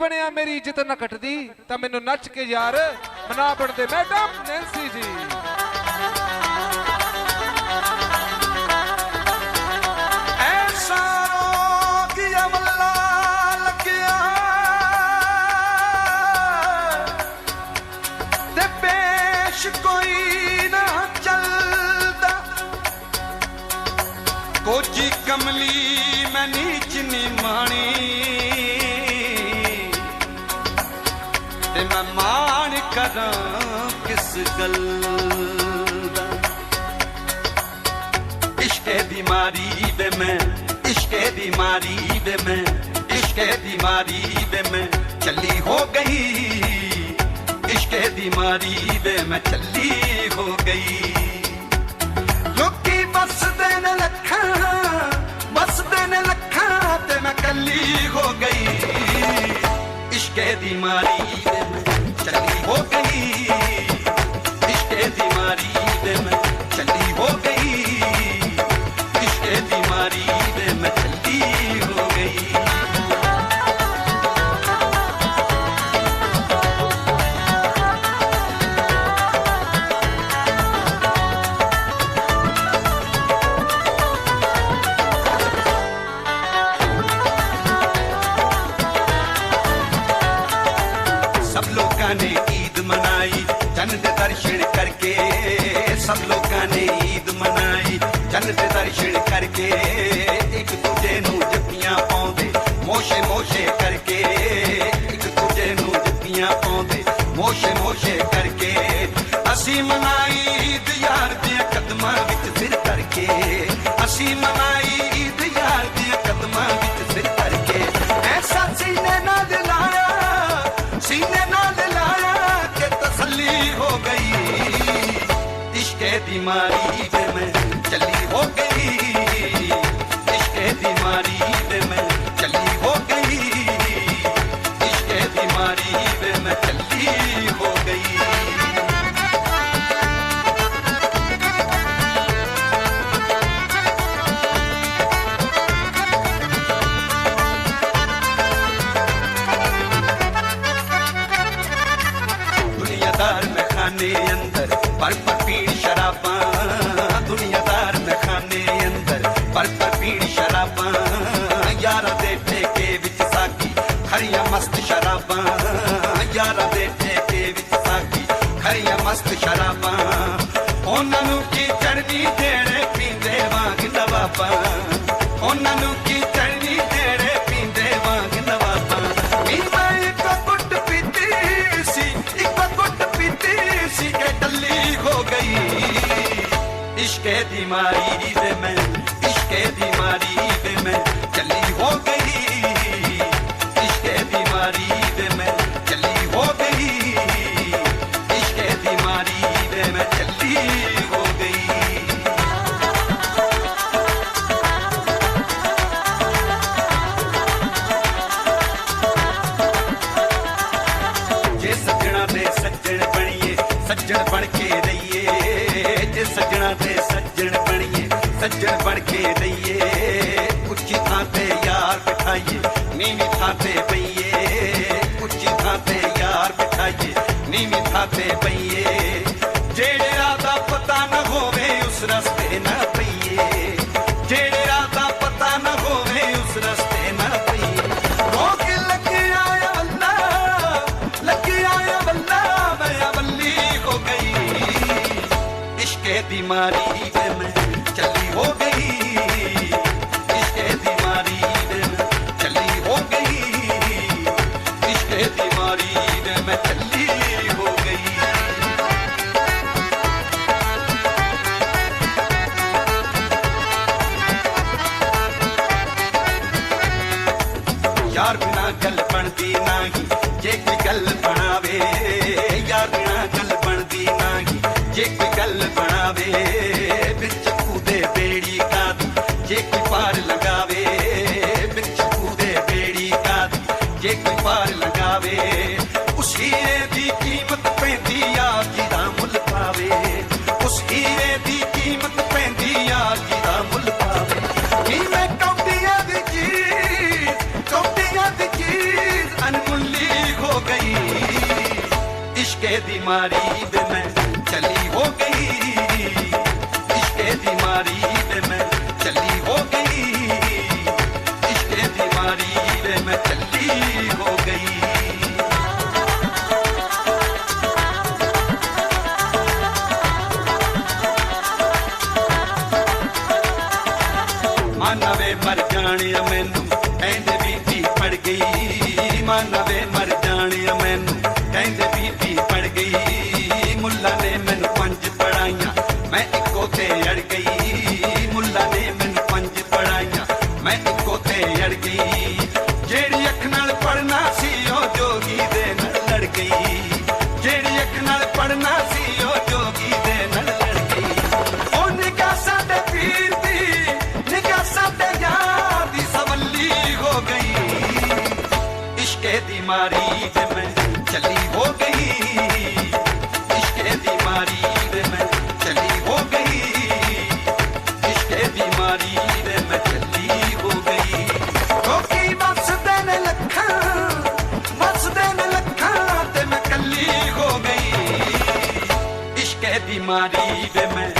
ਬਣਿਆ ਮੇਰੀ ਇੱਜ਼ਤ ਨਾ ਘਟਦੀ, ਤਾਂ ਮੈਨੂੰ ਨੱਚ ਕੇ ਯਾਰ ਮਨਾ ਬਣਦੇ। ਮੈਡਮ ਨੈਂਸੀ ਜੀ। ਤੇ ਪੇਸ਼ ਕੋਈ ਨਾ ਚੱਲਦਾ। ਕੋਜੀ ਕਮਲੀ ਮੈਂ ਨੀਚ ਨੀ ਮਾਣੀ। ਤੇ ਮੈਂ ਮਾਣ ਕਰਾਂ ਕਿਸ ਗੱਲ ਦਾ? ਇਸ਼ਕੇ ਦੀ ਮਾਰੀ ਵੇ ਮੈਂ, ਇਸ਼ਕੇ ਦੀ ਮਾਰੀ ਵੇ ਮੈਂ, ਇਸ਼ਕੇ ਦੀ ਮਾਰੀ ਵੇ ਮੈਂ ਚੱਲੀ ਹੋ ਗਈ। ਇਸ਼ਕੇ ਦੀ ਮਾਰੀ ਵੇ ਮੈਂ ਚੱਲੀ ਹੋ ਗਈ। ਲੋਕੀ ਬਸਦੇ ਨੇ ਲੱਖਾਂ ਬਸਦੇ ਨੇ ਲੱਖਾਂ ਤੇ ਮੈਂ ਕੱਲੀ ਹੋ ਗਈ। ਇਸ਼ਕੇ ਦੀ ਮਾਰੀ ਵੇ ਲੋਕਾਂ ਨੇ ਈਦ ਮਨਾਈ, ਜਨ ਦੇ ਦਰਸ਼ਨ ਕਰਕੇ ਸਭ ਲੋਕਾਂ ਨੇ ਈਦ ਮਨਾਈ, ਜਨ ਦੇ ਦਰਸ਼ਨ ਕਰਕੇ ਇਸ਼ਕੇ ਦੀ ਮਾਰੀ ਵੇ ਮੈਂ ਚੱਲੀ ਹੋ ਗਈ ਇਸ਼ਕੇ ਦੀ ਮਾਰੀ ਵੇ ਮੈਂ ਚੱਲੀ ਹੋ ਗਈ ਇਸ਼ਕੇ ਦੀ ਮਾਰੀ ਵੇ ਮੈਂ ਚੱਲੀ ਹੋ ਗਈ ਦੁਨੀਆਦਾਰ ਮਖਾਨੇ ਅੰਦਰ ਖਰੀਆਂ ਸ਼ਰਾਬਾਂ, ਉਹਨਾਂ ਨੂੰ ਕੀ ਚੜਨੀ ਦੇਣੇ ਪੀਂਦੇ ਵਾਂਗ ਨਵਾਬਾਂ। ਉਹਨਾਂ ਨੂੰ ਕੀ ਚੜਨੀ ਦੇਣੇ ਪੀਂਦੇ ਵਾਂਗ ਨਵਾਬਾਂ। ਨੀ ਮੈਂ ਇੱਕ ਗੁੱਟ ਪੀਤੀ ਸੀ, ਇੱਕ ਗੁੱਟ ਪੀਤੀ ਸੀ ਕਿ ਟੱਲੀ ਹੋ ਗਈ। ਇਸ਼ਕੇ ਦੀ ਮਾਰੀ ਵੇ ਮੈਂ, ਇਸ਼ਕੇ ਦੀ ਮਾਰੀ ਸੱਜਣ ਬਣ ਕੇ ਰਹੀਏ, ਜੇ ਸੱਜਣਾ ਤੇ ਸੱਜਣ ਬਣੀਏ, ਸੱਜਣ ਬਣ ਕੇ ਰਹੀਏ। ਉੱਚੀ ਥਾਂ ਤੇ ਯਾਰ ਬਿਠਾਈਏ, ਨੀਵੀਂ ਥਾਂ ਤੇ ਪਈਏ ਉੱਚੀ ਥਾਂ ਤੇ ਯਾਰ ਬਿਠਾਈਏ, ਨੀਵੀਂ ਥਾਂ ਤੇ ਪਈਏ ਯਾਰ ਬਿਨਾ ਗੱਲ ਬਣਦੀ ਨਹੀਂ ਜੇ ਕੋਈ ਗੱਲ ਬਣਾਵੇ। ਯਾਰ ਬਿਨਾ ਗੱਲ ਬਣਦੀ ਨਹੀਂ ਜੇ ਕੋਈ ਗੱਲ ਵਿੱਚ ਕੂਦੇ ਬੇੜੀ ਕਾਦ, ਜੇ ਕੋਈ ਪਾਰ ਵਿੱਚ ਕੂਦੇ ਬੇੜੀ ਕਾਦ, ਜੇ ਕੋਈ ਪਾਰ ਉਸ ਦੀ ਕੀਮਤ ਪੈਂਦੀ ਆ ਜਿਹਦਾ ਮੁੱਲ ਪਾਵੇ। ਉਸ ਦੀ ਕੀਮਤ ਪੈਂਦੀ ਆ ਜਿਹਦਾ ਮੁੱਲ ਪਾਵੇ। ਕਿਵੇਂ ਕੌਡੀਆਂ ਦੀ ਦੀ ਚੀਜ਼ ਅਨਮੁੱਲੀ ਹੋ ਗਈ। ਇਸ਼ਕੇ ਦੀ ਮਾਰੀ ਦੇ ਮੈਂ ਚਲੀ ਹੋ ਗਈ। ਬਿਮਾਰੀ ਤੇ ਮੈਂ ਚੱਲੀ ਹੋ ਗਈ। ਇਸ਼ਕ ਦੀ ਬਿਮਾਰੀ ਤੇ ਮੈਂ ਚੱਲੀ ਹੋ ਗਈ। ਮਾਨਵੇ ਮਰ ਜਾਣਿਆ ਮੈਨੂੰ, ਕਹਿੰਦੇ ਬੀਬੀ ਪੜ ਗਈ। ਮਾਨਵੇ ਮਰ ਜਾਣਿਆ ਮੈਨੂੰ, ਕਹਿੰਦੇ ਬੀਬੀ ਪੜ ਗਈ। ਮੁੱਲਾ ਨੇ ਮੈਨੂੰ ਪੰਜ ਪੜਾਈਆਂ, ਮੈਂ Marie de